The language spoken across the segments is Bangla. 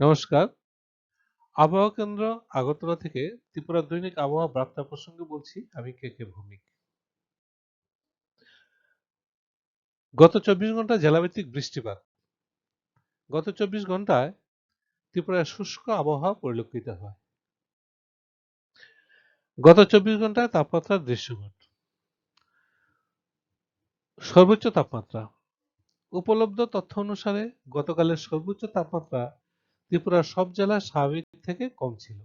নমস্কার। আবহাওয়া কেন্দ্র আগরতলা থেকে ত্রিপুরা দৈনিক আবহাওয়া বার্তা প্রসঙ্গে বলছি, আমি কে কে ভৌমিক। গত চব্বিশ ঘণ্টা জেলাভিত্তিক বৃষ্টিপাত। গত চব্বিশ ঘন্টায় ত্রিপুরায় শুষ্ক আবহাওয়া পরিলক্ষিত হয়। গত চব্বিশ ঘন্টায় তাপমাত্রার দৃশ্যপট। সর্বোচ্চ তাপমাত্রা। উপলব্ধ তথ্য অনুসারে গতকালের সর্বোচ্চ তাপমাত্রা ত্রিপুরার সব জেলা স্বাভাবিক থেকে কম ছিল।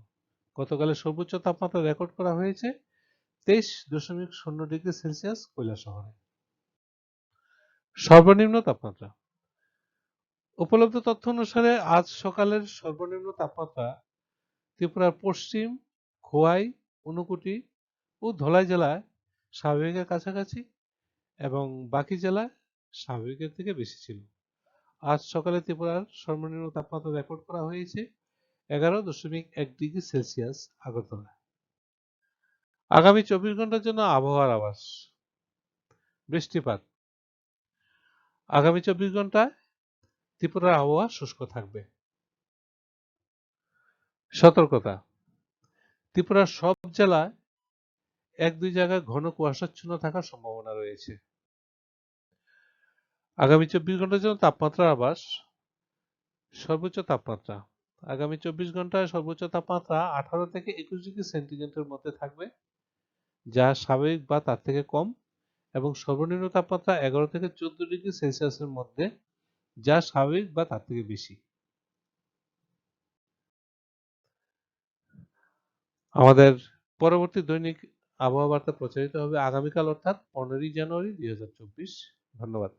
গতকালের সর্বোচ্চ তাপমাত্রা রেকর্ড করা হয়েছে তেইশ দশমিক শূন্য ডিগ্রি সেলসিয়াস কৈলা শহরে। সর্বনিম্ন তাপমাত্রা। উপলব্ধ তথ্য অনুসারে আজ সকালের সর্বনিম্ন তাপমাত্রা ত্রিপুরার পশ্চিম, খোয়াই, ঊনকোটি ও ধলাই জেলায় স্বাভাবিকের কাছাকাছি এবং বাকি জেলায় স্বাভাবিকের থেকে বেশি ছিল। আজ সকালে ত্রিপুরার সর্বনিম্ন তাপমাত্রা রেকর্ড করা হয়েছে এগারো দশমিক এক ডিগ্রি সেলসিয়াস আগরতলায়। আগামী চব্বিশ ঘণ্টার জন্য আবহাওয়ার আবাস বৃষ্টিপাত। আগামী চব্বিশ ঘন্টায় ত্রিপুরার আবহাওয়া শুষ্ক থাকবে। সতর্কতা। ত্রিপুরার সব জেলায় এক দুই জায়গায় ঘন কুয়াশাচ্ছন্ন থাকার সম্ভাবনা রয়েছে। আগামী চব্বিশ ঘণ্টার জন্য তাপমাত্রার আবাস সর্বোচ্চ তাপমাত্রা। আগামী চব্বিশ ঘন্টায় সর্বোচ্চ তাপমাত্রা আঠারো থেকে একুশ ডিগ্রি সেন্টিগ্রেডের মধ্যে থাকবে, যা স্বাভাবিক বা তার থেকে কম, এবং সর্বনিম্ন তাপমাত্রা এগারো থেকে চোদ্দ ডিগ্রি সেলসিয়াসের মধ্যে, যা স্বাভাবিক বা তার থেকে বেশি। আমাদের পরবর্তী দৈনিক আবহাওয়া বার্তা প্রচারিত হবে আগামীকাল, অর্থাৎ পনেরোই জানুয়ারি দুই হাজার চব্বিশ। ধন্যবাদ।